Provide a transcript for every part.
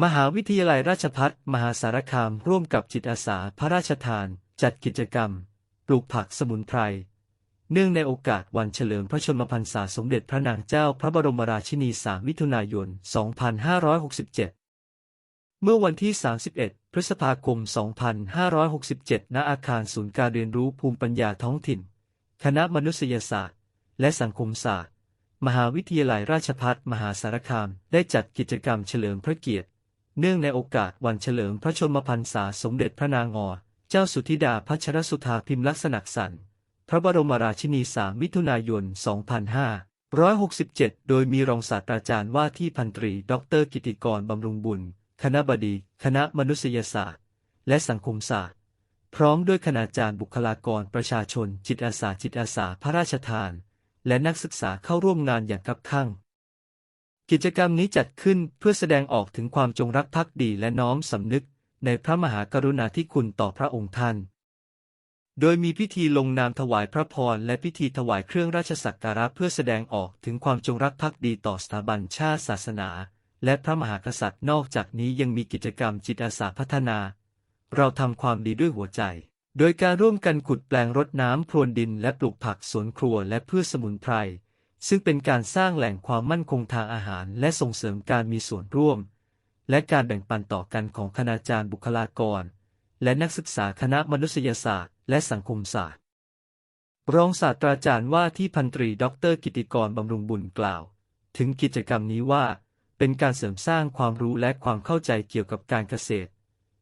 มหาวิทยาลัยราชภัฏมหาสารคามร่วมกับจิตอาสาพระราชทาน จัดกิจกรรม ปลูกผักสมุนไพร เนื่องในโอกาสวันเฉลิมพระชนมพรรษาสมเด็จพระนางเจ้าพระบรมราชินี 3 มิถุนายน 2567 เมื่อวันที่ 31 พฤษภาคม 2567 ณ อาคารศูนย์การเรียนรู้ภูมิปัญญาท้องถิ่น คณะมนุษยศาสตร์ และสังคมศาสตร์ มหาวิทยาลัยราชภัฏมหาสารคาม ได้จัดกิจกรรมเฉลิมพระเกียรติ เนื่องในโอกาสวันเฉลิมพระชนมพรรษาสมเด็จพระนางอเจ้าสุธิดาพัชรสุธาพิมพ์ลักษณะสันพระบรมราชินี3มิถุนายน 2567 โดยมีรองศาสตราจารย์ว่าที่พันตรี ดร กิติกรบำรุงบุญ คณะบดี คณะมนุษยศาสตร์ และสังคมศาสตร์ พร้อมด้วยคณาจารย์บุคลากรประชาชน จิตอาสาจิตอาสาพระราชทาน และนักศึกษาเข้าร่วมงานอย่างคับคั่ง กิจกรรมนี้จัดขึ้นเพื่อแสดงออกถึงความจงรักภักดีและน้อมสำนึก ในพระมหากรุณาธิคุณต่อพระองค์ท่าน โดยมีพิธีลงนามถวายพระพรและพิธีถวายเครื่องราชสักการะเพื่อแสดงออกถึงความจงรักภักดีต่อสถาบันชาติศาสนา และพระมหากษัตริย์ นอกจากนี้ยังมีกิจกรรมจิตอาสาพัฒนา เราทำความดีด้วยหัวใจ โดยการร่วมกันขุดแปลงรดน้ำพรวนดินและปลูกผักสวนครัวและพืชสมุนไพร ซึ่งเป็นการสร้างแหล่งความมั่นคงทางอาหาร และส่งเสริมการมีส่วนร่วม และการแบ่งปันต่อกันของคณาจารย์บุคลากร และนักศึกษาคณะมนุษยศาสตร์ และสังคมศาสตร์ รองศาสตราจารย์ว่าที่พันตรีดร กิติกรบำรุงบุญกล่าว ถึงกิจกรรมนี้ว่า เป็นการเสริมสร้างความรู้และความเข้าใจเกี่ยวกับการเกษตร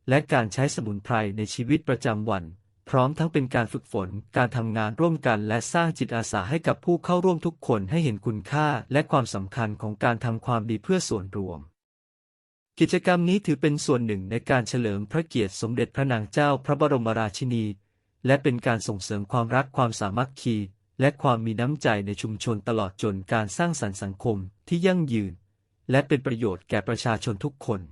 และการใช้สมุนไพรในชีวิตประจำวัน พร้อมทั้งเป็นการฝึกฝน การทำงานร่วมกันและสร้างจิตอาสาให้กับผู้เข้าร่วมทุกคนให้เห็นคุณค่าและความสำคัญของการทำความดีเพื่อส่วนรวม กิจกรรมนี้ถือเป็นส่วนหนึ่งในการเฉลิมพระเกียรติสมเด็จพระนางเจ้าพระบรมราชินี และเป็นการส่งเสริมความรักความสามัคคี และความมีน้ำใจในชุมชนตลอดจนการสร้างสรรค์สังคมที่ยั่งยืน และเป็นประโยชน์แก่ประชาชนทุกคน